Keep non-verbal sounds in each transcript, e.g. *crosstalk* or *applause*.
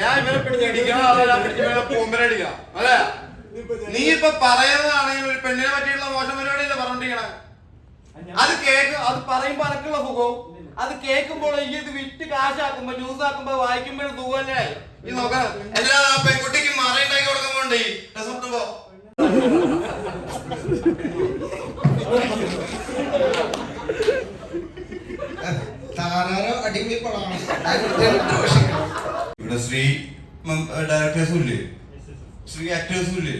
ഞാൻ ഇവരെ പിടിച്ച് ഇടിക്കണം അതല്ല പിടിച്ച് ഇവരെ പൂമ്പരടിക്കണം അല്ലേ? നീ ഇപ്പൊ പറയുന്നതാണെങ്കിൽ ഒരു പെണ്ണിനെ പറ്റിയുള്ള മോശം പരിപാടിയല്ലേ പറഞ്ഞോണ്ടിരിക്കണേ അത് കേക്ക് അത് പറയുമ്പോ അനക്കുള്ള സുഖവും. അത് കേൾക്കുമ്പോൾ ഈ ഇത് വിറ്റ് കാശാക്കുമ്പോ ന്യൂസ് ആക്കുമ്പോ വായിക്കുമ്പോഴും സുഖമല്ലേ? ഈ നോക്കണം എല്ലാ പെൺകുട്ടിക്ക് മറയുണ്ടാക്കി കൊടുക്കുമ്പോണ്ടേ രസം കിട്ടുമ്പോ താരാരോ അടിപൊളി പടമാണ് ഇവിടെ ശ്രീ ഡയറക്ടേഴ്സും ഇല്ലേ ശ്രീ ആക്ടേഴ്സും ഇല്ലേ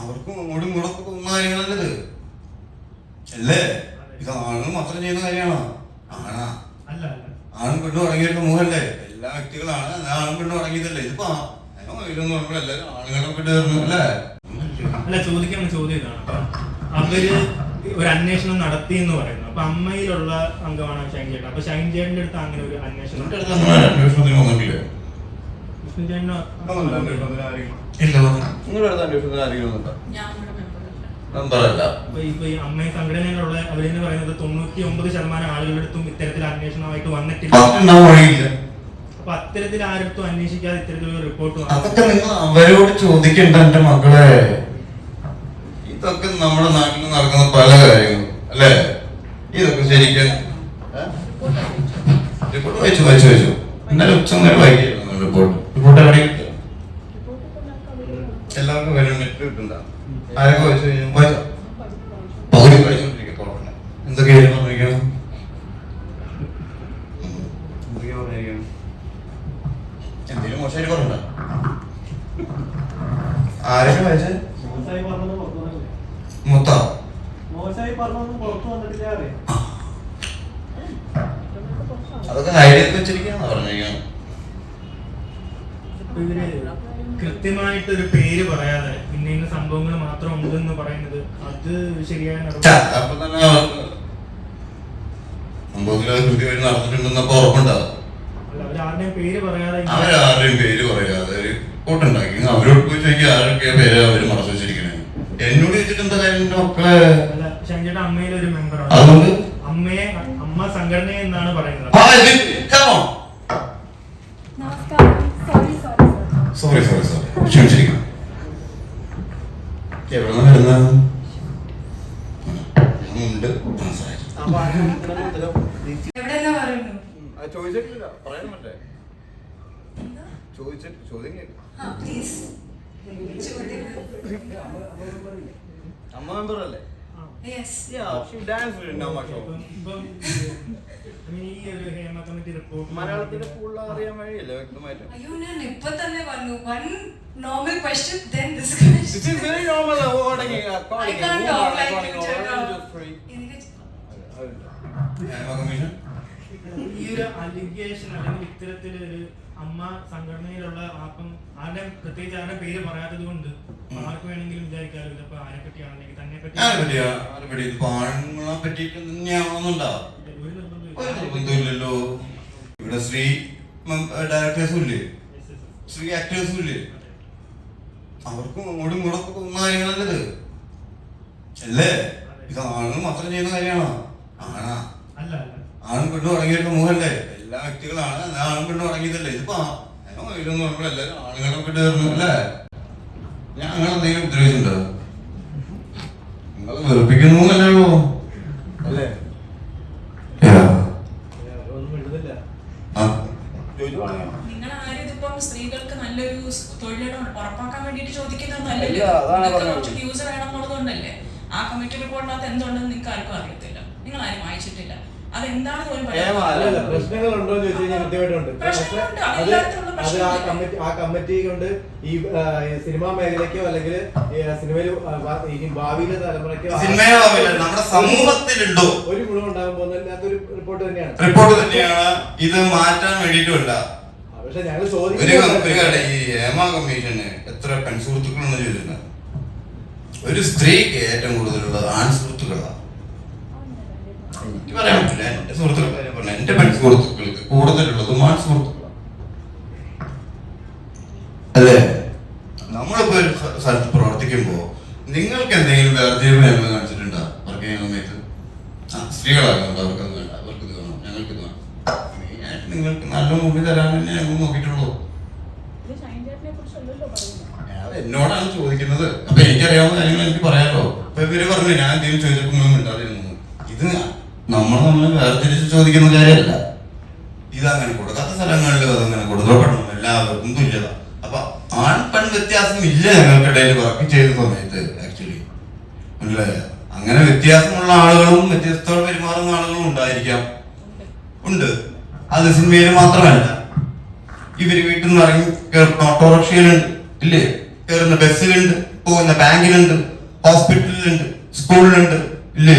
അവർക്കും അങ്ങോട്ടും ഇങ്ങോട്ടും തോന്നുന്ന കാര്യങ്ങളല്ലത് അല്ലേ? ഇത് ആണുങ്ങൾ മാത്രം ചെയ്യുന്ന കാര്യമാണോ? ആണാ? ആണും പെണ്ണും അടങ്ങിയ സമൂഹമല്ലേ എല്ലാ വ്യക്തികളാണ്. ആണും പെണ്ണും അടങ്ങിയതല്ലേ ഇതിപ്പോ ഇതൊന്നും നമ്മൾ എല്ലാവരും ആണുങ്ങളെ പെട്ട് തീർന്നു അല്ലേ? അല്ല ചോദിക്കാൻ ചോദ്യം ഇതാണ്. അവർ ഒരു അന്വേഷണം നടത്തി എന്ന് പറയുന്നു. അപ്പൊ അമ്മയിലുള്ള അംഗമാണ് ഷൈൻ ചേട്ടൻ. അപ്പൊ ഷൈൻ ചേട്ടന്റെ അടുത്ത് അങ്ങനെ ഒരു അന്വേഷണം അമ്മയെ സംഘടനയിലുള്ള അവരെന്ന് പറയുന്നത് തൊണ്ണൂറ്റി ഒമ്പത് ശതമാനം ആളുകളുടെ അടുത്തും ഇത്തരത്തിൽ അന്വേഷണമായിട്ട് വന്നിട്ടില്ല. ഉണ്ടാവാൻ വഴിയില്ല അപ്പൊ അത്തരത്തിൽ ആരടുത്തും അന്വേഷിക്കാതെ ഇത്തരത്തിലൊരു റിപ്പോർട്ട് അതൊക്കെ നിങ്ങൾ അവരോട് ചോദിക്കണ്ട എന്റെ മകളെ. ഇതൊക്കെ നമ്മുടെ നാട്ടിൽ നടക്കുന്ന പല കാര്യങ്ങളും അല്ലേ ഇതൊക്കെ ശരിക്കും റിപ്പോർട്ട് വായിച്ചു? വായിച്ചു വായിച്ചു. ഇന്നലെ ഉച്ച നേരം വായിക്കുന്നു റിപ്പോർട്ട് റിപ്പോർട്ട് എവിടെ എല്ലാവർക്കും വരും നെറ്റ് കിട്ടുന്നുണ്ടോ? ആരൊക്കെ വായിച്ചു കഴിഞ്ഞു വായിച്ചോ പകുതി വായിച്ചോണ്ടിരിക്കുക തുറക്കണേ എന്തൊക്കെയായിരുന്നു പറഞ്ഞിരിക്കണം എന്തൊക്കെയാ പറഞ്ഞിരിക്കണം എന്തെങ്കിലും മോശമായിട്ട് പറഞ്ഞോ ആരൊക്കെ വായിച്ചേ മോശമായി പറഞ്ഞത് പുറത്തു വന്നില്ലേ? മുത്ത മോശമായി പറഞ്ഞതൊന്നും പുറത്തു വന്നിട്ടില്ല അറിയാം അതൊക്കെ ഹൈഡ് ചെയ്ത് വെച്ചിരിക്കാന്ന് പറഞ്ഞിരിക്കണം ഇപ്പൊ ഇവർ കൃത്യമായിട്ട് ഒരു പേര് പറയാതെ ഇന്ന ഇന്ന സംഭവങ്ങൾ മാത്രം ഉണ്ടെന്ന് പറയുന്നത് അത് ശരിയായ നടപടി ഛ, അപ്പൊ തന്നെ അവർക്ക് സംഭവത്തിൽ അത് കൃത്യമായിട്ട് നടന്നിട്ടുണ്ടെന്നപ്പോ ഉറപ്പുണ്ടാവും. അവരാരുടെയും പേര് പറയാതെ ഒരു കൂട്ടുണ്ടാക്കി. അവരോട് പോയി ചോദിക്കുക ആരൊക്കെയാ പേര് അവർ മറച്ചു വെച്ചിരിക്കണേ. എന്നോട് ചോദിച്ചിട്ട് എന്താ കാര്യം? മക്കളെ അതുകൊണ്ട് അമ്മയെ അമ്മ സംഘടന എന്നാണ് പറയുന്നത് ആ, ഇത് come on. നമസ്കാരം sorry sorry sorry sorry sorry sorry ക്ഷമിച്ചിരിക്കണം എവിടെ നിന്ന് വരുന്നത് ഉണ്ട് സംസാരിച്ചു അപ്പൊ ആ ചോദിക്കണത് ഉത്തരം എവിടെയെല്ലാം പറയുന്നു ചോദിച്ചിട്ടില്ല പറയാൻ പറ്റേ ചോദിച്ചിട്ട് ചോദ്യം കേൾക്കും ആ പ്ലീസ് ചോദ്യം അമ്മ മെമ്പർ അല്ലേ മലയാളത്തിന്റെ അറിയാൻ വഴിയല്ലേ വ്യക്തമായിട്ട്? അയ്യോ ഞാൻ ഇപ്പൊ തന്നെ വന്നു. One normal question then this question ഈ ഒരു അലിഗേഷൻ അല്ലെങ്കിൽ ഇത്തരത്തിലൊരു അമ്മ സംഘടനയിലുള്ള ആപ്പം ആരുടെ പ്രത്യേകിച്ച് ആരുടെ പേര് പറയാത്തത് കൊണ്ട് ആർക്ക് വേണമെങ്കിലും വിചാരിക്കാമല്ലോ ഇതിപ്പോ ആരെ പറ്റിയാണെങ്കിൽ തന്നെ പറ്റി ആരെ പറ്റിയാ? ആരെ പറ്റി? ഇത് ആണുങ്ങളെ പറ്റിയിട്ട് തന്നെയാണെന്നുണ്ടോ ഒരു നിർബന്ധമില്ലല്ലോ ഇവിടെ ശ്രീ ഡയറക്ടേഴ്സും ഇല്ലേ. ശ്രീ ആക്ടേഴ്സും ഇല്ലേ? അവർക്കും അങ്ങോട്ടും ഇങ്ങോട്ടും പോകുന്ന കാര്യങ്ങളല്ലത് അല്ലേ? ഇത് ആണുങ്ങൾ മാത്രം ചെയ്യുന്ന കാര്യമാണോ? ആണാ? ആണും പെണ്ണും അടങ്ങിയ ഒരു സമൂഹമല്ലേ എല്ലാ വ്യക്തികളാണ് ആണും. പെണ്ണും അടങ്ങിയതല്ലേ ഇതിപ്പോ ആ- അതിനോ ഇതൊന്നും നമ്മൾ എല്ലാവരും ആണുങ്ങളെ പെട്ട് അല്ലേ ഞാൻ അങ്ങനെ എന്തെങ്കിലും ഉദ്ദേശിച്ചിട്ടുണ്ടോ നിങ്ങൾ വെറുപ്പിക്കുന്നു എന്നല്ലോ അല്ലേ ഏതാ? ഒന്നും എഴുതില്ല ആ. ചോദിച്ചു തുടങ്ങിയോ? നിങ്ങൾ ആരും ഇതിപ്പം സ്ത്രീകൾക്ക് നല്ലൊരു തൊഴിലിടം ഉറപ്പാക്കാൻ വേണ്ടിയിട്ട് ഇല്ല, ചോദിക്കുന്നതല്ലല്ലോ അതാണ് പറഞ്ഞത്. കുറച്ച് വ്യൂസ് വേണമെന്നുള്ളതുകൊണ്ടല്ലേ ആ കമ്മിറ്റി റിപ്പോർട്ടിനകത്ത് എന്തുണ്ടെന്ന് നിങ്ങൾക്ക് ആർക്കും അറിയത്തില്ല നിങ്ങൾ ആരും വായിച്ചിട്ടില്ല അതെന്താണെന്ന് പോലും പ്രശ്നങ്ങളുണ്ട്. അത് അതില്ലാത്തുള്ള അത് ആ കമ്മിറ്റി ആ കമ്മിറ്റി കൊണ്ട് ഈ സിനിമാ മേഖലയ്ക്കോ അല്ലെങ്കിൽ സിനിമയിൽ ഇനി ഭാവിയിലെ തലമുറയ്ക്കോ നമ്മുടെ സമൂഹത്തിലുണ്ടോ ഒരു ഗുണം ഉണ്ടാകാൻ പോകുന്നതിനകത്ത് ഒരു റിപ്പോർട്ട് തന്നെയാണ്. റിപ്പോർട്ട് തന്നെയാണ്. ഇത് മാറ്റാൻ വേണ്ടിയിട്ടുമല്ല. പക്ഷെ ഞങ്ങൾ കാര്യം ഈ ഹേമ കമ്മീഷന് എത്ര പെൺസുഹൃത്തുക്കളെന്ന് ചോദിച്ചിട്ടുണ്ട്. ഒരു സ്ത്രീക്ക് ഏറ്റവും കൂടുതലുള്ളത് ആൺ സുഹൃത്തുക്കളാണ് എനിക്ക് പറയാൻ പറ്റില്ല. എന്റെ സുഹൃത്തുക്കൾ എന്റെ പെൺസുഹൃത്തുക്കൾക്ക് കൂടുതലുള്ളത് ആൺ സുഹൃത്തുക്കളാണ് അല്ലേ? നമ്മളിപ്പോ ഒരു സ്ഥ- സ്ഥലത്ത് പ്രവർത്തിക്കുമ്പോ നിങ്ങൾക്ക് എന്തെങ്കിലും വേർതിരിവ് ഞങ്ങൾ കാണിച്ചിട്ടുണ്ടോ? വർക്ക് ചെയ്യുന്ന സമയത്ത് ആ സ്ത്രീകളാകുന്നുണ്ട്. അവർക്കത് വേണ്ട അവർക്ക് വേണം? ഞങ്ങൾക്ക് ഇത് വേണം? മെയിനായിട്ട് നിങ്ങൾക്ക് നല്ല മൂവി തരാൻ തന്നെ ഞങ്ങൾ നോക്കിയിട്ടുള്ളൂ. ഇത് ഷൈൻ ചേട്ടനെ കുറിച്ചല്ലല്ലോ പറയുന്നത്. അത് എന്നോടാണ് ചോദിക്കുന്നത്. അപ്പൊ എനിക്കറിയാവുന്ന കാര്യങ്ങൾ എനിക്ക് പറയാമല്ലോ അപ്പൊ ഇവർ പറഞ്ഞു ഞാൻ എന്തെങ്കിലും ചോദിച്ചപ്പോ നിങ്ങൾ മിണ്ടാതിരുന്നു. ഇത് നമ്മൾ നമ്മൾ വേർതിരിച്ച് ചോദിക്കുന്ന കാര്യമല്ല. ഇതങ്ങനെ കൊടുക്കാത്ത സ്ഥലങ്ങളിൽ അതങ്ങനെ കൊടുക്കപ്പെടണം എല്ലാവർക്കും തുല്യത. ആൺ പെൺ വ്യത്യാസം ഇല്ല ഞങ്ങൾക്കിടയിൽ വർക്ക് ചെയ്ത സമയത്ത് ആക്ച്വലി മനസ്സിലായ അങ്ങനെ വ്യത്യാസമുള്ള ആളുകളും വ്യത്യസ്തമായി പെരുമാറുന്ന ആളുകളും ഉണ്ടായിരിക്കാം. ഉണ്ട്. അത് സിനിമയിൽ മാത്രമല്ല. ഇവർ വീട്ടിൽ നിന്ന് ഇറങ്ങി കയറുന്ന ഓട്ടോറിക്ഷയിലുണ്ട് ഇല്ലേ? കയറുന്ന ബസ്സിലുണ്ട് പോകുന്ന ബാങ്കിലുണ്ട് ഹോസ്പിറ്റലിലുണ്ട് സ്കൂളിലുണ്ട് ഇല്ലേ?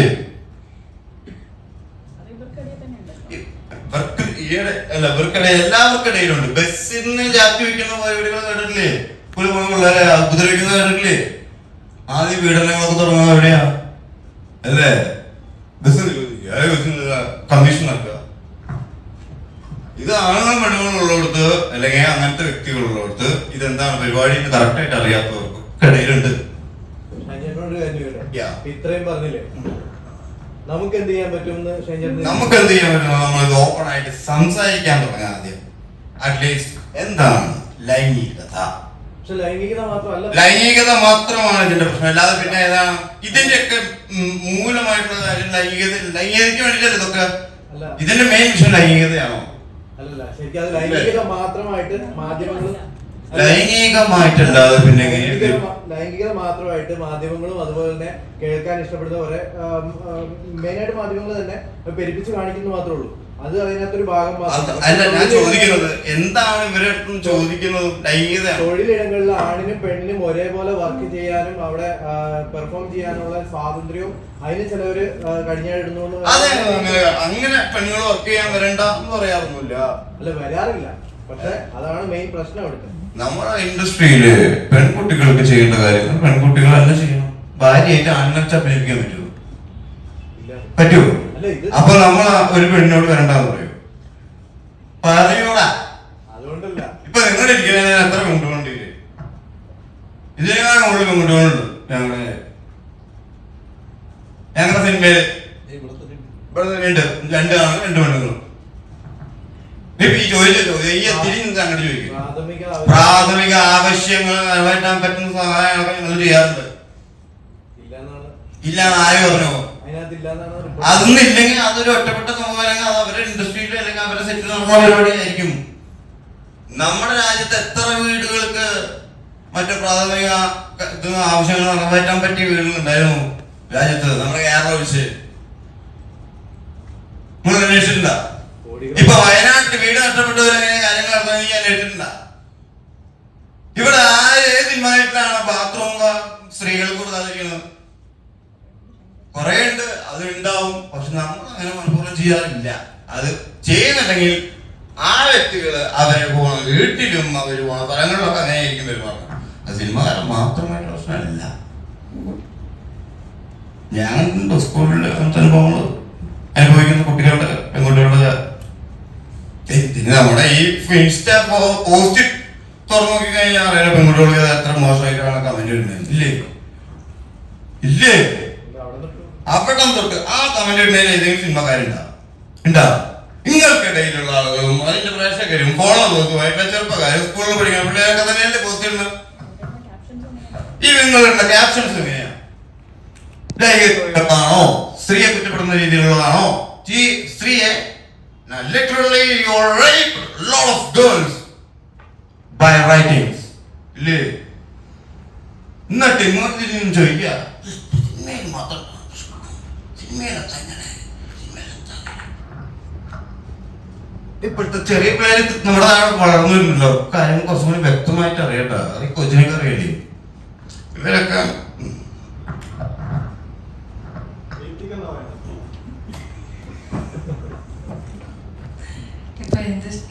ഇവർക്ക് ഈയിടെ അല്ല ഇവർക്കിടെ എല്ലാവർക്കിടയിലുണ്ട് ബസ്സിൽ നിന്ന് ജാതി വയ്ക്കുന്ന പരിപാടികൾ കേട്ടിട്ടില്ലേ ഒരു പിള്ളേരെ ഉപദ്രവിക്കുന്ന കേട്ടിട്ടില്ലേ ആദ്യം പീഡനങ്ങളൊക്കെ തുടങ്ങുന്നത് എവിടെയാ? അല്ലേ? ബസ് കമ്മീഷൻ നടക്കുക. ഇത് ആണുങ്ങളും പെണ്ണുങ്ങളും ഉള്ളിടത്ത് അല്ലെങ്കിൽ അങ്ങനത്തെ വ്യക്തികളുള്ളവർക്ക് ഇതെന്താണ് പരിപാടി കറക്റ്റായിട്ട് അറിയാത്തവർക്ക് ഇടയിലുണ്ട്. ഇത്രയും പറഞ്ഞില്ലേ? നമുക്ക് എന്ത് ചെയ്യാൻ ഷൈൻചേട്ടൻ നമുക്ക് എന്ത് ചെയ്യാൻ പറ്റും നമ്മൾ ഓപ്പൺ ആയിട്ട് സംസാരിക്കാൻ തുടങ്ങാം ആദ്യം. അറ്റ്ലീസ്റ്റ് എന്താണ് ലൈംഗികത? ലൈംഗികത മാത്രമാണ് ഇതിന്റെ പ്രശ്നം. അല്ലാതെ പിന്നെ ഏതാണ്? ഇതിന്റെയൊക്കെ മൂലമായിട്ടുള്ള കാര്യം ലൈംഗികത ലൈംഗികതയ്ക്ക് വേണ്ടിട്ട് ഇതൊക്കെ? ഇതിന്റെ മെയിൻ വിഷയം ലൈംഗികതയാണോ? അല്ലല്ല. ശരിക്കും അത് ലൈംഗികത മാത്രമായിട്ട് മാധ്യമങ്ങൾ ലൈംഗികമായിട്ടല്ലാതെ പിന്നെ? ലൈംഗികത ലൈംഗികത മാത്രമായിട്ട് മാധ്യമങ്ങളും അതുപോലെ തന്നെ കേൾക്കാൻ ഇഷ്ടപ്പെടുന്ന ഇഷ്ടപ്പെടുന്നവരെ മെയിനായിട്ട് മാധ്യമങ്ങൾ തന്നെ പെരുപ്പിച്ച് കാണിക്കുന്നു മാത്രമേ ഉള്ളൂ. അത് അതിനകത്തൊരു ഭാഗം അല്ല ഞാൻ ചോദിക്കുന്നത് എന്താണ് അടുത്തും ചോദിക്കുന്നത്? ലൈംഗികതയാണ് തൊഴിലിടങ്ങളിൽ ആണിനും പെണ്ണിനും ഒരേപോലെ വർക്ക് ചെയ്യാനും അവിടെ പെർഫോം ചെയ്യാനുള്ള സ്വാതന്ത്ര്യവും അതിന് ചിലവര് കഴിഞ്ഞിടുന്നു അതെ അങ്ങനെ പെണ്ണുങ്ങൾ വർക്ക് ചെയ്യാൻ വരണ്ട എന്ന് പറയാറൊന്നുമില്ല. അല്ല വരാറില്ല. പക്ഷെ അതാണ് മെയിൻ പ്രശ്നം അവിടുത്തെ. നമ്മുടെ ഇൻഡസ്ട്രിയിൽ പെൺകുട്ടികൾക്ക് ചെയ്യേണ്ട കാര്യങ്ങൾ പെൺകുട്ടികൾ തന്നെ ചെയ്യണം. ഭാര്യയായിട്ട് ആണുങ്ങൾക്ക് അഭിനയിക്കാൻ പറ്റുമോ പറ്റുമോ അപ്പൊ നമ്മൾ ഒരു പെണ്ണിനോട് വരണ്ടെന്ന് പറയൂ. പറയൂടാ ഇപ്പൊ നിങ്ങൾ ഞാൻ എത്ര കൊണ്ടുപോകണ്ടില്ലേ ഇതിനേക്കാൾ കൂടുതൽ പെൺകുട്ടികളുണ്ട് ഞങ്ങളുടെ ഞങ്ങളുടെ സിനിമയിൽ. ഇവിടെ തന്നെ ഉണ്ട്. രണ്ട് ആണ് രണ്ട് പെണ്ണുങ്ങളും. ഈ പ്രാഥമിക ആവശ്യങ്ങൾ നിറവേറ്റാൻ പറ്റുന്ന സഹായങ്ങളൊക്കെ നിങ്ങൾ ചെയ്യാറുണ്ട്. ഇല്ല ആര് പറഞ്ഞു? അതൊന്നും ഇല്ലെങ്കിൽ അതൊരു ഒറ്റപ്പെട്ട സമൂഹം അത് അവരുടെ ഇൻഡസ്ട്രിയിൽ അല്ലെങ്കിൽ അവരുടെ സെറ്റിൽ നടന്ന പരിപാടിയായിരിക്കും നമ്മുടെ രാജ്യത്ത് എത്ര വീടുകൾക്ക് മറ്റു പ്രാഥമിക ആവശ്യങ്ങൾ നിറവേറ്റാൻ പറ്റിയ വീടുകൾ ഉണ്ടായിരുന്നു രാജ്യത്ത്? നമ്മുടെ കേരളം ഒഴിച്ച്. നിങ്ങൾ അന്വേഷിച്ചിട്ടുണ്ടോ? ഇപ്പൊ ഇപ്പൊ വയനാട്ടിൽ വീട് നഷ്ടപ്പെട്ടവരെങ്ങനെ കാര്യങ്ങൾ നടന്നത് നീ അന്വേഷിച്ചിട്ടുണ്ടോ ഇവിടെ ആരേതിന്മായിട്ടാണ് ബാത്റൂം സ്ത്രീകൾക്ക് കൊടുക്കാതിരിക്കുന്നത് കുറെ ഉണ്ട് അത് ഉണ്ടാവും പക്ഷെ നമ്മൾ അങ്ങനെ മനഃപൂർവം ചെയ്യാറില്ല. അത് ചെയ്യുന്നുണ്ടെങ്കിൽ ആ വ്യക്തികൾ അവരെ പോണ വീട്ടിലും അവർ പോണ സ്ഥലങ്ങളിലൊക്കെ അങ്ങനെ ആയിരിക്കും പെരുമാറുന്നത്. അത് സിനിമകാരൻ മാത്രമായിട്ട് പ്രശ്നമല്ല. ഞാൻ സ്കൂളിൽ അങ്ങനത്തെ അനുഭവങ്ങൾ അനുഭവിക്കുന്ന കുട്ടികളുടെ പെൺകുട്ടികളുടെ ഇതിന് നമ്മുടെ ഈ ഇൻസ്റ്റ പോസ്റ്റ് തുറന്നു നോക്കി കഴിഞ്ഞാൽ അറിയാം പെൺകുട്ടികൾക്ക് എത്ര മോശമായിട്ടാണ് കമന്റ് ഇടുന്നത്? ഇല്ലേ? ഇല്ലേ? അവിടെ തൊട്ട് ആ കമന്റ് ഇടുന്നതിന് ഏതെങ്കിലും സിനിമക്കാരുണ്ടാ? ഉണ്ടാ? നിങ്ങൾക്കിടയിലുള്ള ആളുകളും അതിന്റെ പ്രേക്ഷകരും ഫോളോവേഴ്സുമായിട്ടുള്ള ചെറുപ്പക്കാരും സ്കൂളിൽ പഠിക്കുന്ന പിള്ളേരൊക്കെ തന്നെയല്ലേ പോസ്റ്റ് ഇടുന്നത്? ഈ നിങ്ങളുടെ ക്യാപ്ഷൻസ് എങ്ങനെയാ? ലൈംഗികമാണോ സ്ത്രീയെ കുറ്റപ്പെടുന്ന രീതിയിലുള്ളതാണോ? ഈ literally, you rape a lot of girls by writings. ഇല്ലേ എന്നിട്ട് ഇങ്ങോട്ട് ചോദിക്കുക സിനിമയിൽ മാത്രം സിനിമയിലെത്താൻ എങ്ങനെ സിനിമയിലെത്താൻ ഇപ്പോഴത്തെ ചെറിയ പിള്ളേര് നമ്മുടെ നാട് വളർന്നു വരുന്നുണ്ടല്ലോ. കാര്യങ്ങൾ കുറച്ചും കൂടി വ്യക്തമായിട്ട് അറിയട്ടോ. അത് കൊച്ചിനൊക്കെ അറിയണ്ടേ ഇവരൊക്കെ ഉം, ജയിപ്പിക്കുന്ന വേണം ഇപ്പൊ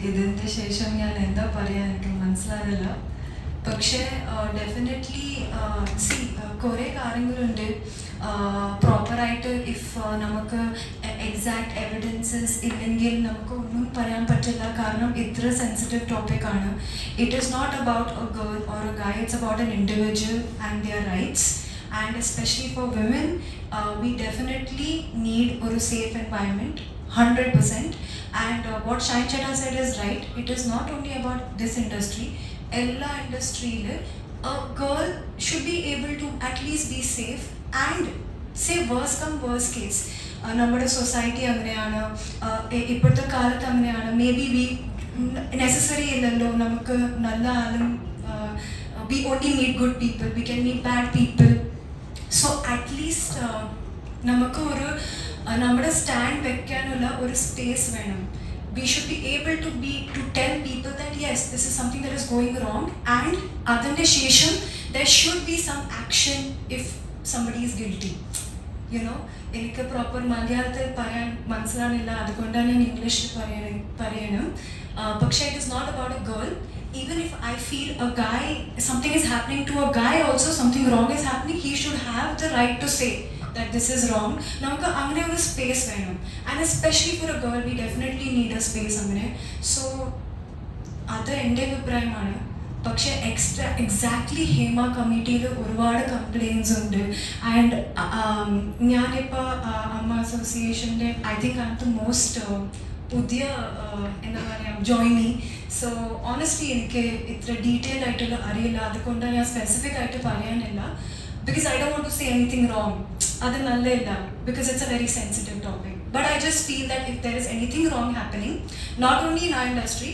ഇതിന്റെ ശേഷം ഞാൻ എന്താ പറയാ എനിക്ക് മനസ്സിലായില്ല. പക്ഷേ ഡെഫിനറ്റ്ലി സി കുറേ കാര്യങ്ങളുണ്ട്. പ്രോപ്പറായിട്ട് ഇഫ് നമുക്ക് എക്സാക്ട് എവിഡൻസസ് ഇല്ലെങ്കിൽ നമുക്ക് ഒന്നും പറയാൻ പറ്റില്ല. കാരണം ഇത്ര സെൻസിറ്റീവ് ടോപ്പിക് ആണ്. It is not about a girl or a guy it's about an individual and their rights and especially for women we definitely need ഒരു safe environment hundred 100%. And uh, what Shai Chetta said is right. It is not only about this industry. Girl should be able to at least be safe and say worst come worst case. Uh, നമ്മുടെ society അങ്ങനെയാണ് uh, ഇപ്പോഴത്തെ കാലത്ത് അങ്ങനെയാണ് may be V necessary ഇല്ലല്ലോ നമുക്ക് നല്ല ആളും we only meet good people we can meet bad people so at least നമുക്ക് ഒരു uh, നമ്മുടെ സ്റ്റാൻഡ് വെക്കാനുള്ള ഒരു സ്പേസ് വേണം. We should be able to be to tell people that yes this is something that is going wrong and അതിന്റെ ശേഷം there should be some action if somebody is guilty you know എനിക്ക് proper മലയാളത്തിൽ പറയാൻ മനസ്സിലാണില്ല അതുകൊണ്ടാണ് ഞാൻ ഇംഗ്ലീഷിൽ പറയണ പറയണം. Uh, പക്ഷേ it is not about a girl even if I feel a guy, something is happening to a guy also, something wrong is happening, he should have the right to say that this is wrong നമുക്ക് അങ്ങനെ ഒരു space വേണം. And especially for a girl we definitely need a space അങ്ങനെ. So അത് എന്റെ അഭിപ്രായമാണ്. പക്ഷേ extra exactly Hema കമ്മിറ്റിയിൽ ഒരുപാട് കംപ്ലയിൻസ് ഉണ്ട്. ആൻഡ് ഞാനിപ്പോൾ അമ്മ അസോസിയേഷന്റെ I think I the most പുതിയ എന്താ പറയുക ജോയിനി സോ ഓണസ്റ്റ്ലി എനിക്ക് ഇത്ര ഡീറ്റെയിൽ ആയിട്ടുള്ള അറിയില്ല അതുകൊണ്ട് ഞാൻ സ്പെസിഫിക് ആയിട്ട് പറയാനില്ല. Because I do won't to say anything wrong അത് നല്ലതില്ല. Because it's a very sensitive topic but I just feel that if there is anything wrong happening not only in ആ ഇൻഡസ്ട്രി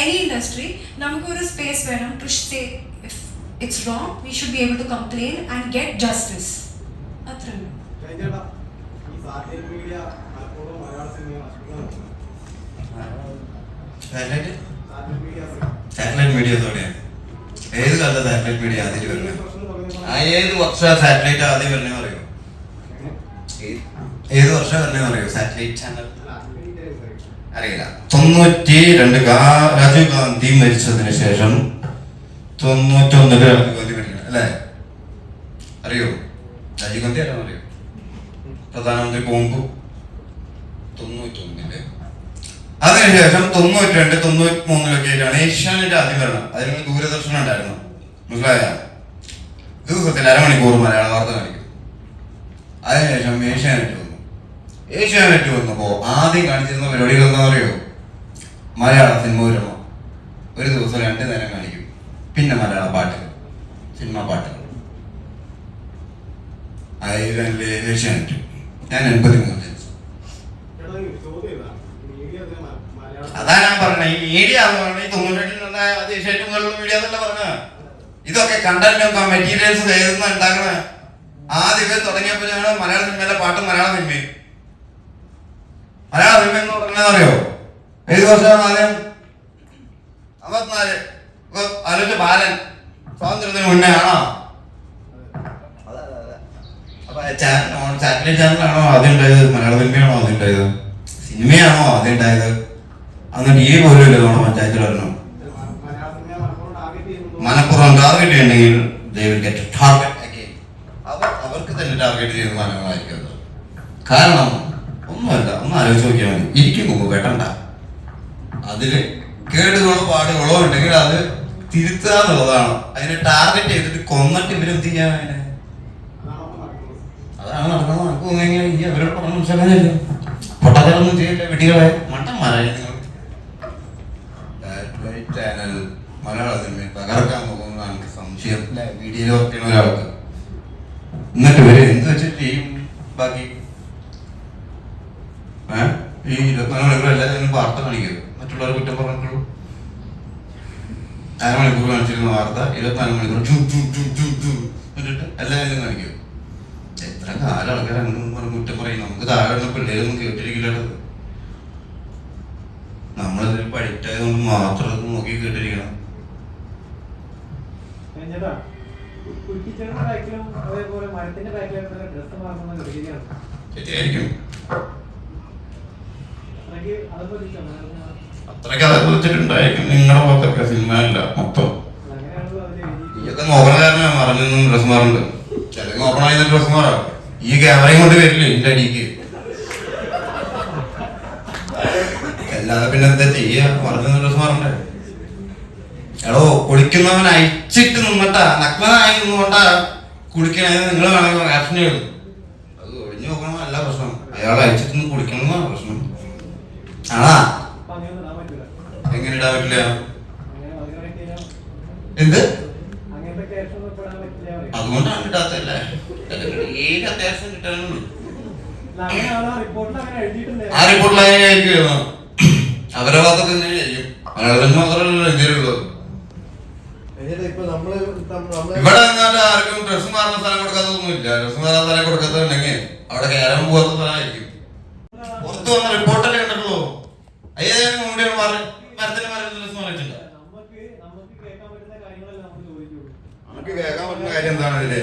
എനി ഇൻഡസ്ട്രി നമുക്കൊരു space വേണം. To say if it's wrong we should be able to complain and get justice അത്രേ ഉള്ളൂ. കഴിഞ്ഞേട്ടാ ഈ satellite media എവിടെയാണ് ഏത് കാലത്ത് satellite media അതിൽ വരുന്നത്? ഏത് വർഷം സാറ്റലൈറ്റ് ആദ്യം വരണേ പറയൂ? ഏത് വർഷം വരണേ പറയൂ? Satellite channel. അറിയില്ല. തൊണ്ണൂറ്റി രണ്ട് രാജീവ് ഗാന്ധി മരിച്ചതിന് ശേഷം തൊണ്ണൂറ്റൊന്നിൽ രാജീവ് ഗാന്ധി മരിക്കണം അല്ലേ? അറിയോ? രാജീവ് ഗാന്ധി ആരാ അറിയോ പ്രധാനമന്ത്രി പോകുമ്പോ തൊണ്ണൂറ്റൊന്നിൽ. അതിനുശേഷം തൊണ്ണൂറ്റി രണ്ട് തൊണ്ണൂറ്റി മൂന്നിലൊക്കെ ആയിട്ടാണ് ഏഷ്യാനെറ്റ് ആദ്യം വരണം. അതിന് ദൂരദർശനം ഉണ്ടായിരുന്നു. മനസ്സിലായ? ദിവസത്തിൽ അരമണിക്കൂർ മലയാള വാർത്ത കാണിക്കും. അതിനുശേഷം ഏഷ്യാനെറ്റ് വന്നു. ഏഷ്യാനെറ്റ് വന്നപ്പോ ആദ്യം കാണിച്ചിരുന്ന പരിപാടികൾ എന്താ അറിയോ? മലയാള സിനിമ ഒരു ദിവസം രണ്ട് നേരം കാണിക്കും. പിന്നെ മലയാള പാട്ടുകൾ. സിനിമ പാട്ടുകൾ. ഏഷ്യാനെറ്റ്. ഞാൻ എൺപത്തി മൂന്ന് അതാ ഞാൻ പറഞ്ഞ ഈ മീഡിയ എന്ന് പറഞ്ഞാൽ ഈ അത് ഏഷ്യാനെറ്റ് മുതലുള്ള മീഡിയ എന്നല്ല പറഞ്ഞത് ഇതൊക്കെ കണ്ടന്റും മെറ്റീരിയൽസ് എഴുതുന്ന ഉണ്ടാക്കണ. ആദ്യമേ തുടങ്ങിയപ്പോഴാണ് മലയാള സിനിമയിലെ പാട്ട് മലയാള സിനിമയും മലയാള സിനിമ എന്ന് പറഞ്ഞാൽ അറിയോ? ഏത് വർഷമാണ് ആദ്യം? അമ്പത്തിനാല്. ഇപ്പൊ ബാലൻ സ്വാതന്ത്ര്യത്തിന് മുന്നേ ആണോ? സാറ്റലൈറ്റ് ചാനലാണോ ആദ്യം ഉണ്ടായത്? മലയാള സിനിമയാണോ ആദ്യം ഉണ്ടായത്? സിനിമയാണോ ആദ്യം ഉണ്ടായത്? അന്ന് ടി വി പോലും ഇല്ല നമ്മുടെ പഞ്ചായത്തിൽ ടാർഗറ്റ് മലപ്പുറം ടാർഗറ്റ് ചെയ്യണമെങ്കിൽ again. അവർ അവർക്ക് തന്നെ ടാർഗറ്റ് ചെയ്ത സാധനങ്ങളായിരിക്കും കാരണം ഒന്നുമല്ല ഒന്ന് ആലോചിച്ച് നോക്കിയാൽ മതി. ഇരിക്കും മുമ്പ് വെട്ടണ്ട. അതിൽ കേടുകളോ പാടുകളോ ഉണ്ടെങ്കിൽ അത് തിരുത്തുക എന്നുള്ളതാണ്. അതിനെ ടാർഗറ്റ് ചെയ്തിട്ട് കൊന്നിട്ട് ഇവരെന്ത് ചെയ്യാൻ അതിനെ അതാണ് നടന്നത് നടക്കുന്നത് ഈ അവരോട് പറഞ്ഞ മനസ്സിലാക്കാനില്ല. പൊട്ടത്തരൊന്നും ചെയ്യില്ല വെടികളെ. മണ്ടന്മാരായി നിങ്ങൾ ചാനൽ മലയാള സിനിമ തകർക്കാൻ പോകുന്നതാണ് എനിക്ക് സംശയം ചെയ്യുന്ന ഒരാൾക്ക് എന്നിട്ട് ഇവർ എന്ത് വെച്ചിട്ട് ചെയ്യും ബാക്കി? ഏ? ഈ ഇരുപത്തിനാല് മണിക്കൂർ എല്ലാവരും വാർത്ത കാണിക്കരുത്. മറ്റുള്ളവർ കുറ്റം പറഞ്ഞിട്ടുള്ളൂ. അരമണിക്കൂർ കാണിച്ചിരുന്ന വാർത്ത ഇരുപത്തിനാല് മണിക്കൂർ ജു ജു ജു ജു ജു എന്നിട്ട് എല്ലാവരും കാണിക്കും എത്ര കാലം ആൾക്കാർ പറഞ്ഞ് കുറ്റം പറയും? നമുക്ക് താഴെ പിള്ളേരൊന്നും കേട്ടിരിക്കില്ലത് നമ്മളതിൽ പഠിച്ചത് കൊണ്ട് മാത്രം നോക്കി കേട്ടിരിക്കണം. കുറ്റിച്ചേരുടെ ബാക്കിലും അതേപോലെ മരത്തിന്റെ ബാക്കിലും ഡ്രസ്സ് മാറുന്ന ശരിയായിരിക്കും. അത്രയ്ക്ക് നിങ്ങളുടെ മൊത്തം. ഇതൊക്കെ അതിൽ എഴുതി ഈയൊക്കെ നോക്കണ കാരണം മറഞ്ഞൊന്നും ഡ്രസ് മാറുണ്ട് ചില നോക്കണ ഡ്രസ് മാറാം. ഈ ക്യാമറയും കൊണ്ട് വരില്ലേ എന്റെ അടിക്ക് അല്ലാതെ പിന്നെ എന്താ ചെയ്യാ? മറഞ്ഞ ഡ്രസ് മാറണ്ടേ? എടോ കുളിക്കുന്നവൻ അയച്ചിട്ട് നിന്നിട്ടാ. നഗ്നനായി നിന്നുകൊണ്ടാ കുളിക്കണത് നിങ്ങൾ വേണമെങ്കിൽ ആക്ഷൻ എഴുതും അത് ഒഴിഞ്ഞു നോക്കണം? അല്ല പ്രശ്നം. അയാൾ അയച്ചിട്ട് നിന്ന് കുളിക്കണമെന്നാണ് പ്രശ്നം. ആണാ? എങ്ങനെ ഇടാൻ പറ്റില്ല? എന്ത്. അതുകൊണ്ടാണ് കിട്ടാത്തല്ലേ ഏത് അത്യാവശ്യം കിട്ടാനുള്ളൂ. ആ റിപ്പോർട്ടിൽ അങ്ങനെ എഴുതിയിട്ടുണ്ട്. ആ ഭാഗത്തൊക്കെ തന്നെയായിരിക്കും മലയാളത്തിൽ മാത്രമല്ലല്ലോ ഇന്ത്യയിലുള്ളത് എന്നിട്ട് ഇപ്പൊ നമ്മൾ തം- നമ്മൾ ഇവിടെ എന്നാലും ആർക്കും ഡ്രസ് മാറുന്ന സ്ഥലം കൊടുക്കാത്തതൊന്നുമില്ല. ഡ്രസ് മാറുന്ന സ്ഥലം കൊടുക്കാത്തതുണ്ടെങ്കിൽ അവിടെ കയറാൻ പോകാത്ത സ്ഥലമായിരിക്കും. പുറത്തു വന്ന റിപ്പോർട്ടല്ലേ കണ്ടിട്ടുള്ളൂ. അയ്യേ മുമ്പേ മാറി മരത്തിന് മരത്തിൽ ഡ്രസ് മാറിയിട്ടില്ല നമുക്ക് കേൾക്കാൻ പറ്റുന്ന കാര്യം എന്താണ് ഇതിൽ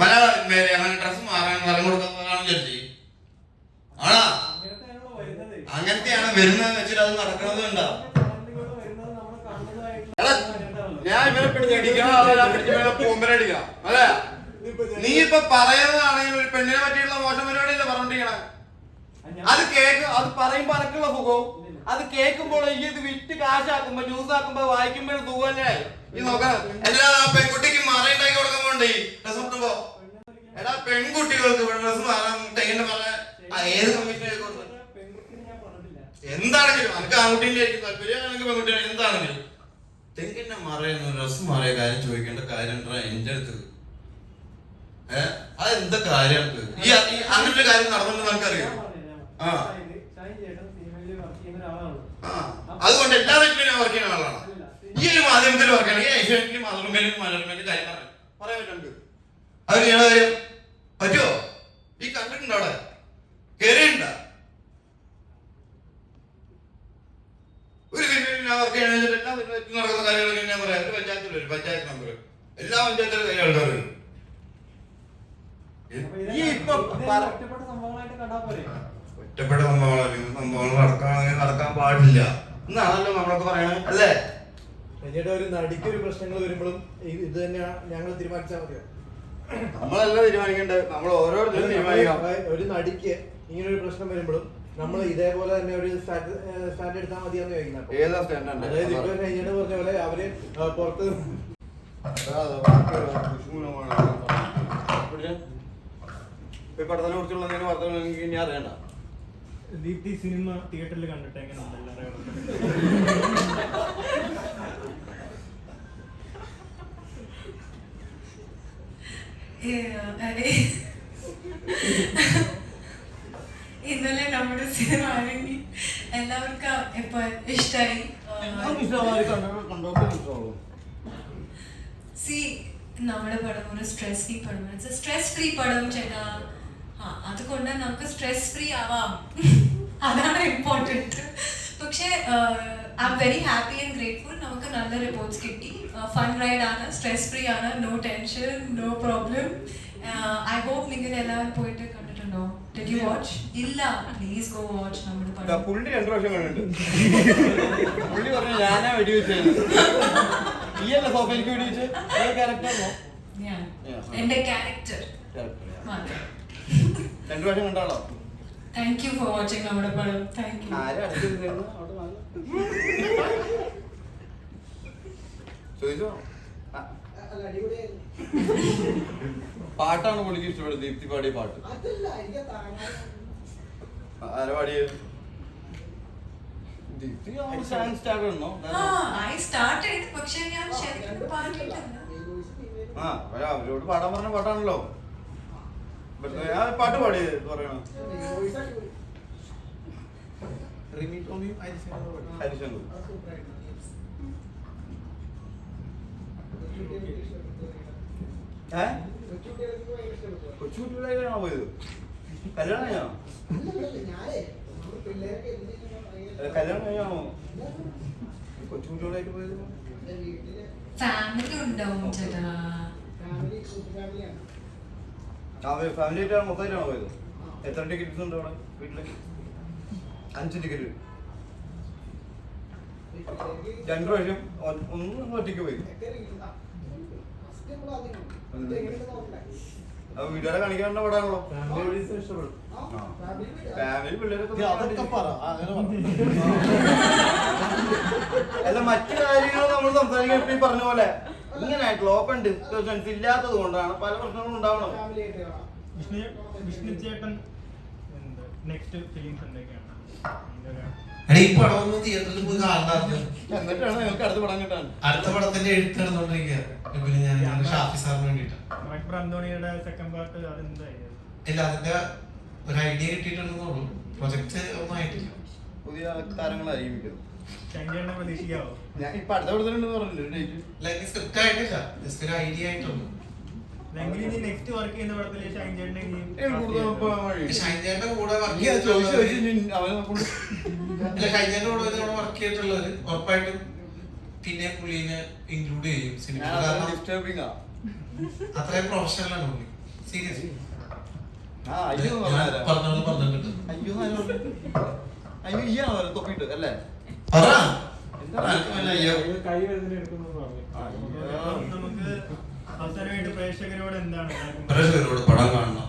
മലയാളം അങ്ങനെ ഡ്രസ് മാറാൻ സ്ഥലം കൊടുക്കാത്തതാണ് ചേച്ചി ആണാ? അങ്ങനത്തെയാണ് വരുന്നത്. വെച്ചിട്ട് അത് നടക്കുന്നത് കണ്ടാ ചാനലുകൾ വരുന്നത് നമ്മൾ കാണുന്നതായിട്ടുള്ള കാര്യങ്ങളാണല്ലോ. ഞാൻ ഇവനെ പിടിച്ച് അടിക്കണം അതല്ല പിടിച്ച് ഇവനെ പൂമ്പരടിക്കാം അല്ലേ നീ ഇപ്പൊ പറയുന്നതാണെങ്കിൽ ഒരു പെണ്ണിനെ പറ്റിയുള്ള മോശം പരിപാടിയല്ല പറഞ്ഞോണ്ടിരിക്കണേ? ആ, അത് കേക്ക് അത് പറയുമ്പോ അനക്കുള്ള സുഖവും. അത് കേൾക്കുമ്പോൾ ഈ ഇത് വിറ്റ് കാശാക്കുമ്പോ ന്യൂസ് ആക്കുമ്പോ വായിക്കുമ്പോഴും സുഖമല്ലേ? ഈ നോക്കണം എല്ലാ പെൺകുട്ടിക്ക് മറ ഉണ്ടാക്കി കൊടുക്കുമ്പോണ്ട് ഡ്രസ് എടാ പെൺകുട്ടികൾക്ക് ഡ്രസ് മാറാൻ തെങ്ങിന്റെ മറ ഏത് എന്താണെങ്കിലും എനിക്ക് ആൺകുട്ടീന്റെ ആയിരിക്കും താല്പര്യം എനിക്ക് പെൺകുട്ടിയാണ് എന്താണെങ്കിലും തെങ്ങിന്റെ മറയുന്ന രസം മറിയ കാര്യം ചോദിക്കേണ്ട കാര്യം എന്റെ അടുത്ത്? ഏഹ് അതെന്താ കാര്യം ഈ അങ്ങനെ ഒരു കാര്യം നടന്നെന്ന് നമുക്കറിയാം ആ. അതുകൊണ്ട് എല്ലാ വീട്ടിലും ഞാൻ വർക്ക് ചെയ്യുന്ന ആളാണ് ഈ ഒരു മാധ്യമത്തിൽ വർക്ക് ചെയ്യണമെങ്കിൽ മാതൃമേലും മനോരമയിലും കാര്യം പറയാം പറയാൻ പറ്റുന്നുണ്ട്. അത് ചെയ്യണ കാര്യം പറ്റുമോ ഈ കണ്ടിട്ടുണ്ടോ അവിടെ? കേറിയിട്ടുണ്ടോ? ഒരു സിനിമയിൽ അവർക്ക് വെച്ചിട്ട് എല്ലാ സിനിമയിലും നടക്കുന്ന കാര്യങ്ങളൊക്കെ ഞാൻ പറയാം. ഒരു പഞ്ചായത്തിൽ വരും പഞ്ചായത്ത് മെമ്പർ എല്ലാ പഞ്ചായത്തിലും കയ്യിൽ ആൾക്കാർ ഈ ഇപ്പൊ ഒറ്റപ്പെട്ട സംഭവങ്ങളാണ് സംഭവങ്ങൾ നടക്കാണെങ്കിൽ നടക്കാൻ പാടില്ല. എന്നാണല്ലോ നമ്മളൊക്കെ പറയണത് അല്ലേ? എന്നിട്ട് ഒരു നടിക്ക് ഒരു പ്രശ്നങ്ങൾ വരുമ്പോഴും ഇത് തന്നെയാണ് ഞങ്ങൾ തീരുമാനിച്ചാൽ മതിയോ? നമ്മളല്ല തീരുമാനിക്കേണ്ടത്. നമ്മൾ ഓരോരുത്തരും തീരുമാനിക്കാം ഒരു നടിക്ക് ഇങ്ങനെ ഒരു പ്രശ്നം വരുമ്പോഴും നമ്മൾ ഇതേപോലെ തന്നെ ഒരു സ്റ്റാൻഡ് എടുത്താൽ മതിയെന്ന് ചോദിക്കുന്നത് ഏതാ സ്റ്റാൻഡേർഡ് അതായത് ഇപ്പൊ കഴിഞ്ഞിട്ട് പറഞ്ഞ പോലെ അവർ പുറത്ത് ഈ പടത്തിനെ കുറിച്ചുള്ള എന്തെങ്കിലും വാർത്തകൾ എനിക്ക് ഇനി അറിയണ്ട. ദീപ്തി സിനിമ തിയേറ്ററിൽ കണ്ടിട്ട് എങ്ങനെ എല്ലാവരും ഇന്നലെ നമ്മുടെ സിനിമ ഇറങ്ങി എല്ലാവർക്കും ഇപ്പൊ ഇഷ്ടായി. സി നമ്മുടെ പടം ഒരു സ്ട്രെസ് ഫ്രീ പടം സ്ട്രെസ് ഫ്രീ പടം ചേട്ടാ. ആ അതുകൊണ്ട് നമുക്ക് സ്ട്രെസ് ഫ്രീ ആവാം. അതാണ് ഇമ്പോർട്ടന്റ് പക്ഷേ I am very happy and grateful നമുക്ക് നല്ല റിപ്പോർട്ട്സ് കിട്ടി. ഫൺ റൈഡ് ആണ് സ്ട്രെസ് ഫ്രീ ആണ്. No tension no problem I hope നിങ്ങൾ എല്ലാവരും പോയിട്ട് കണ്ടിട്ടുണ്ടോ? ഡിഡ് യു വാച്ച് ഇല്ല പ്ലീസ് ഗോ വാച്ച് നമ്മുടെ പടം പുള്ളി രണ്ടു പ്രാവശ്യം കണ്ടിട്ടുണ്ട്. പുള്ളി പറഞ്ഞു ഞാനാ വെടിവെച്ചത് ഈ അല്ല സോഫയിലേക്ക് വെടിവെച്ച് ക്യാരക്ടറാണോ ഞാൻ. എന്റെ ക്യാരക്ടർ രണ്ടു പ്രാവശ്യം കണ്ടാളോ താങ്ക് യു ഫോർ വാച്ചിങ് നമ്മുടെ പടം താങ്ക് യു ചോദിച്ചോ. പാട്ടാണ് പുള്ളിക്ക് ഇഷ്ടപ്പെടുന്നത് ദീപ്തി പാടിയ പാട്ട്. ആരാ പാടിയത് ദീപ്തി സ്റ്റാൻഡ് സ്റ്റാർട്ട് ആ അവരോട് പാടാൻ പറഞ്ഞ പാട്ടാണല്ലോ. പാട്ട് പാടിയത് പറയണം. ഹരിശങ്കർ കൊച്ചുകുട്ടികളായിട്ടാണോ പോയത്? കല്യാണം കഴിഞ്ഞാണോ അല്ല, കല്യാണം കഴിഞ്ഞാണോ കൊച്ചുകുട്ടികളായിട്ട് പോയത്? ഫാമിലി ഉണ്ടാവും ചേട്ടാ? ഫാമിലി ആയിട്ടാണ് മൊത്തമായിട്ടാണോ പോയത്? എത്ര ടിക്കറ്റ് ഉണ്ട് അവിടെ വീട്ടിൽ? അഞ്ച് ടിക്കറ്റ് രണ്ടു പ്രാവശ്യം ഒന്നും ഒറ്റയ്ക്ക് പോയി വീട്ടുകാരെ പടാണല്ലോ ഫാമിലി പിള്ളേരൊക്കെ അല്ല മറ്റു കാര്യങ്ങൾ നമ്മൾ സംസാരിക്കാൻ ഇപ്പൊ ഈ പറഞ്ഞ പോലെ ഇങ്ങനെയായിട്ടുള്ള ഓപ്പൺ ഡിസ്കഷൻസ് ഇല്ലാത്തത് കൊണ്ടാണ് പല പ്രശ്നങ്ങളും ഉണ്ടാവണം വിഷ്ണു ചേട്ടൻ നെക്സ്റ്റ് ഫിലിംസ് എന്തൊക്കെയാണ്? ഈ പടം ഒന്ന് തിയേറ്ററിൽ പോയി കാണണ്ടായിരുന്നു എന്നിട്ടാണ് ഞങ്ങൾക്ക് അടുത്ത പടം കിട്ടാൻ. അടുത്ത പടത്തിന്റെ എഴുത്ത് നടന്നുകൊണ്ടിരിക്കുക പിന്നെ ഞാൻ ഞങ്ങളുടെ ഷാഫി സാറിന് അന്തോണിയുടെ സെക്കൻഡ് പാർട്ട് അതെന്തായി ഇല്ല അതിന്റെ ഒരു ഐഡിയ കിട്ടിയിട്ടുണ്ടെന്നുള്ളൂ പ്രൊജക്ട് ഒന്നും ആയിട്ടില്ല. പുതിയ താരങ്ങളായിരിക്കും ഞാൻ ഇപ്പൊ അടുത്ത പടത്തിലുണ്ടെന്ന് പറഞ്ഞില്ലേ ഡേറ്റ് ലൈക്ക് സ്ക്രിപ്റ്റ് ആയിട്ടില്ല. ജസ്റ്റ് ഒരു ഐഡിയ ആയിട്ടുള്ളൂ കൂടെ വർക്ക് ഉറപ്പായിട്ടും പിന്നെ പുള്ളീനെ ഇൻക്ലൂഡ് ചെയ്യും സിനിമ. അത്രയും പ്രൊഫഷണൽ ആണ് പുള്ളി. സീരിയസ് പറഞ്ഞോളൂ പറഞ്ഞിട്ടുണ്ട്. അയ്യോ തൊപ്പിട്ട് അല്ലേ? പറ. കൈ വേദന എടുക്കുന്നു നമുക്ക് പ്രേക്ഷകരോട് എന്താണ് പ്രേക്ഷകരോട് പടം കാണണം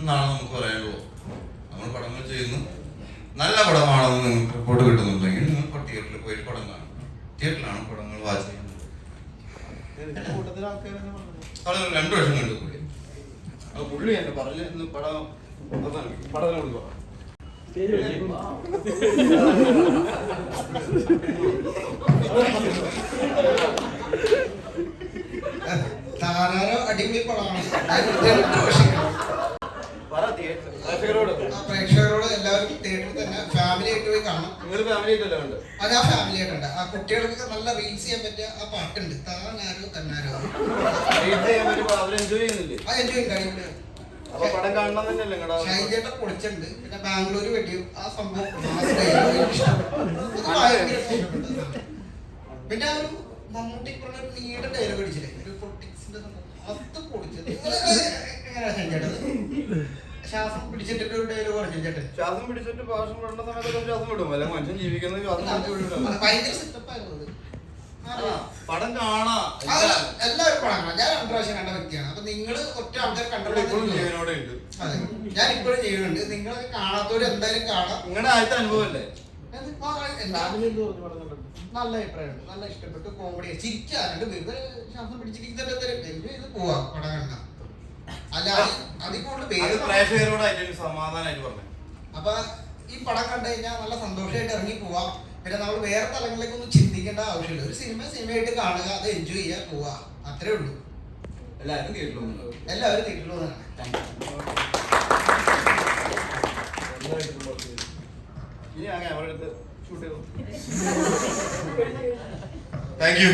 എന്നാണ് നമുക്ക് പറയാനുള്ളൂ നമ്മൾ പടങ്ങൾ ചെയ്യുന്നു. നല്ല പടമാണെന്ന് നിങ്ങൾക്ക് റിപ്പോർട്ട് കിട്ടുന്നുണ്ടെങ്കിൽ നിങ്ങൾ തിയേറ്ററിൽ പോയിട്ട് പടം കാണും തിയേറ്ററിലാണ് പടങ്ങൾ വാച്ച് ചെയ്യുന്നത്. ആളുകൾ രണ്ടു വർഷം കണ്ടു കൂടി ആ പുള്ളി എന്നെ പറഞ്ഞു പടം. പടത്തിനെ കൊടുക്കുക *laughs* *laughs* *laughs* താരാരോ അടിപൊളി പടമാണ് പ്രേക്ഷകരോട്. എല്ലാവരും തിയേറ്ററിൽ തന്നെ ഫാമിലി ആയിട്ട് പോയി കാണണം. ഉണ്ട്? അത് ആ ഫാമിലി ആയിട്ടുണ്ട് ആ കുട്ടികൾക്ക് നല്ല റീൽസ് ചെയ്യാൻ പറ്റിയ ആ പാട്ടുണ്ട്. താനാരോ തന്നാരോ. ആ എൻജോയ് കാണണം ഷൈജേട്ടൻ പൊളിച്ചിട്ടുണ്ട്. പിന്നെ ബാംഗ്ലൂർ വെടിയും ആ സംഭവം ഭയങ്കര പിന്നെ ആ ഒരു മമ്മൂട്ടി പറഞ്ഞ ഒരു നീണ്ട ഡയലോഗ് അടിച്ചില്ലേ? ഒരു ശ്വാസം പിടിച്ചിട്ട് പറഞ്ഞു ചേട്ടൻ ശ്വാസം പിടിച്ചിട്ട് വിടേണ്ട സമയത്തൊക്കെ ശ്വാസം വിടും. അല്ലെ മനുഷ്യൻ ജീവിക്കുന്നത് ശ്വാസം പിടിച്ച് ഭയങ്കര. പടം കാണാ. പടമാണ് ഞാൻ രണ്ട് പ്രാവശ്യം കണ്ട വ്യക്തിയാണ്. അപ്പൊ നിങ്ങൾ ഒറ്റ ആൾക്കാർ ഉണ്ട് ഞാൻ ഇപ്പോഴും ചെയ്യുന്നുണ്ട് നിങ്ങൾ കാണാത്തവര് എന്തായാലും കാണാം. നിങ്ങളുടെ ആദ്യത്തെ അനുഭവം അല്ലേ? നല്ല അഭിപ്രായമുണ്ട്. നല്ല ഇഷ്ടപ്പെട്ടു കോമഡി ചിരിക്കാറുണ്ട് വെറുതെ ശ്വാസം പിടിച്ചിരിക്കുന്നുണ്ട് പോവാം ചെയ്ത് പോവാ പടം കണ്ട. അല്ല അത് അതിൽ കൂടുതൽ സമാധാനമായിട്ട് പറഞ്ഞു അപ്പൊ ഈ പടം കണ്ടു കഴിഞ്ഞാൽ നല്ല സന്തോഷമായിട്ട് ഇറങ്ങി പോവാം. പിന്നെ നമ്മൾ വേറെ തലങ്ങളിലേക്ക് ഒന്നും ചിന്തിക്കേണ്ട ആവശ്യമില്ല. ഒരു സിനിമ സിനിമയായിട്ട് കാണുക അത് എൻജോയ് ചെയ്യുക പോവാ. അത്രേ ഉള്ളൂ. എല്ലാവരും കേട്ടു എല്ലാവരും തിയേറ്ററിൽ ഇനി ആ ക്യാമറ എടുത്ത് ഷൂട്ട് ചെയ്തു. Thank you